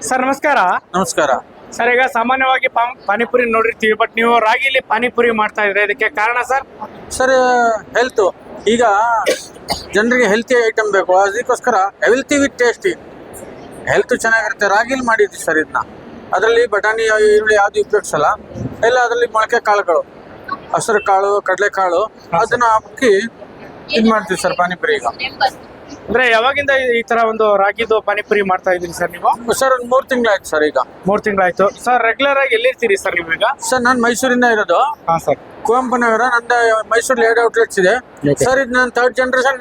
Sir ನಮಸ್ಕಾರ. ನಮಸ್ಕಾರ. Sir ಈಗ ಸಾಮಾನ್ಯವಾಗಿ ಪಾ- ಪಾನಿಪುರಿ ನೋಡಿರ್ತೀವಿ ಬಟ್ ನೀವು ರಾಗಿಲಿ ಪಾನಿಪುರಿ ಮಾಡ್ತಾ ಇದ್ರೆ ಇದಕ್ಕೆ ಕಾರಣ ಸರ್? ಸರ್ ಹೆಲ್ತ್ ಈಗ ಜನರಿಗೆ ಹೆಲ್ತಿ ಐಟಮ್ ಬೇಕು ಅದಕ್ಕೋಸ್ಕರ ಹೆಲ್ತಿ ವಿತ್ ಟೇಸ್ಟಿ ಹೆಲ್ತ್ ಚೆನ್ನಾಗಿರುತ್ತೆ ರಾಗಿಲಿ ಮಾಡಿದ್ವಿ ಸರ್ ಇದನ್ನ. ಅದರಲ್ಲಿ ಬಟಾಣಿ ಈರುಳ್ಳಿ ಯಾವುದು ಉಪಯೋಗಿಸಲ್ಲ ಎಲ್ಲ ಅದರಲ್ಲಿ ಮೊಳಕೆ ಕಾಳುಗಳು ಹಸಿರು ಕಾಳು ಕಡಲೆಕಾಳು ಅದನ್ನ ಹಾಕಿ ಇದು ಮಾಡ್ತೀವಿ ಸರ್ ಪಾನಿಪುರಿ ಈಗ. ಅಂದ್ರೆ ಯಾವಾಗಿಂದ ಈ- ಈ ತರ ಒಂದು ರಾಗಿದು ಪಾನಿಪುರಿ ಮಾಡ್ತಾ ಇದ್ದೀರಿ ಸರ್ ನೀವು? ಸರ್ ಒಂದು ಮೂರು ತಿಂಗಳಾಯ್ತು ಸರ್ ಈಗ. ಮೂರ್ ತಿಂಗಳಾಯ್ತು. ಸರ್ ರೆಗ್ಯುಲರ್ ಆಗಿ ಎಲ್ಲಿರ್ತೀರಿ ಸರ್ ನೀವು ಈಗ? ಸರ್ ನಾನು ಮೈಸೂರಿಂದ ಇರೋದು. ಹಾ ಸರ್. ಕುವೆಂಪು ನಗರ ನಂದು ಮೈಸೂರಲ್ಲಿ ಎರಡು ಔಟ್ಲೆಟ್ಸ್ ಇದೆ. Okay. ಸರ್ ಇದು ನನ್ನ ಥರ್ಡ್ ಜನರೇಷನ್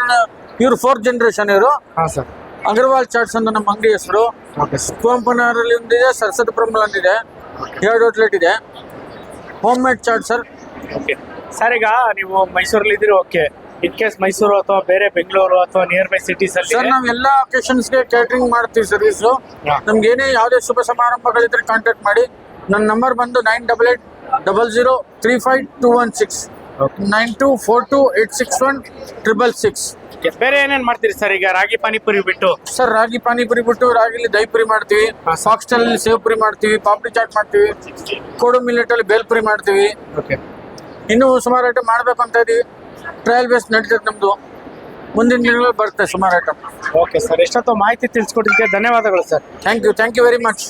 ಇವ್ರು ಫೋರ್ತ್ ಜನರೇಷನ್ ಇವರು. ಹಾ ಸರ್. ಅಗರ್ವಾಲ್ ಚಾಟ್ಸ್ ಅಂತ ನಮ್ಮ ಅಂಗಡಿ ಹೆಸರು. Okay sir. ಕುವೆಂಪು ನಗರಲ್ಲಿ ಒಂದಿದೆ ಸರಸ್ವತಿಪುರಂ ಒಂದಿದೆ ಎರಡು ಔಟ್ಲೆಟ್ ಇದೆ. Home made chaat sir. Okay. Sir ಈಗ ನೀವು ಮೈಸೂರಲ್ಲಿ ಇದ್ದೀರಿ ಓಕೆ. ಇನ್ ಕೇಸ್ ಮೈಸೂರು ಅಥವಾ ಬೇರೆ ಬೆಂಗಳೂರು ಅಥವಾ ನಿಯರ್ ಬೈ ಸಿಟೀಸ್ ಅಲ್ಲಿ ಸರ್ ನಾವು ಎಲ್ಲ ಒಕೇಶನ್ಸ್ಗೆ ಕ್ಯಾಟರಿಂಗ್ ಮಾಡ್ತೀವಿ ಸರ್ವಿಸು ಹಾ. ನಮ್ಗೆ ಏನೇ ಯಾವುದೇ ಶುಭ ಸಮಾರಂಭಗಳಿದ್ರೆ ಕಾಂಟ್ಯಾಕ್ಟ್ ಮಾಡಿ. ನನ್ನ ನಂಬರ್ ಬಂದು nine double eight double zero three five two one six nine two four two eight six one triple six ಬೇರೆ ಏನೇನ್ ಮಾಡ್ತೀರಿ ಸರ್ ಈಗ ರಾಗಿ ಪಾನಿಪುರಿ ಬಿಟ್ಟು. ಸರ್ ರಾಗಿ ಪಾನಿಪುರಿ ಬಿಟ್ಟು ರಾಗಿಲಿ ದಹಿ ಪುರಿ ಮಾಡ್ತೀವಿ ಸಾಕ್ಸ್ಟಲ್ ಸೇವ್ ಪುರಿ ಮಾಡ್ತೀವಿ ಪಾಪಡಿ ಚಾಟ್ ಮಾಡ್ತೀವಿ. ಕೋಡು ಮಿಲೆಟ್ ಅಲ್ಲಿ ಬೇಲ್ ಪುರಿ ಮಾಡ್ತೀವಿ. ಓಕೆ ಇನ್ನೂ ಸುಮಾರು ಐಟಮ್ ಮಾಡಬೇಕು ಅಂತ ಇದೀವಿ. ಟ್ರಯಲ್ ಬೇಸ್ ನಡೀತದೆ ನಮ್ದು. ಮುಂದಿನ ದಿನಗಳು ಬರುತ್ತೆ ಸುಮಾರು ಐಟಮ್ ಓಕೆ ಸರ್ ಎಷ್ಟೊತ್ತು ಮಾಹಿತಿ ತಿಳಿಸ್ಕೊಟ್ಟಿದ್ದಕ್ಕೆ ಧನ್ಯವಾದಗಳು sir thank you thank you very much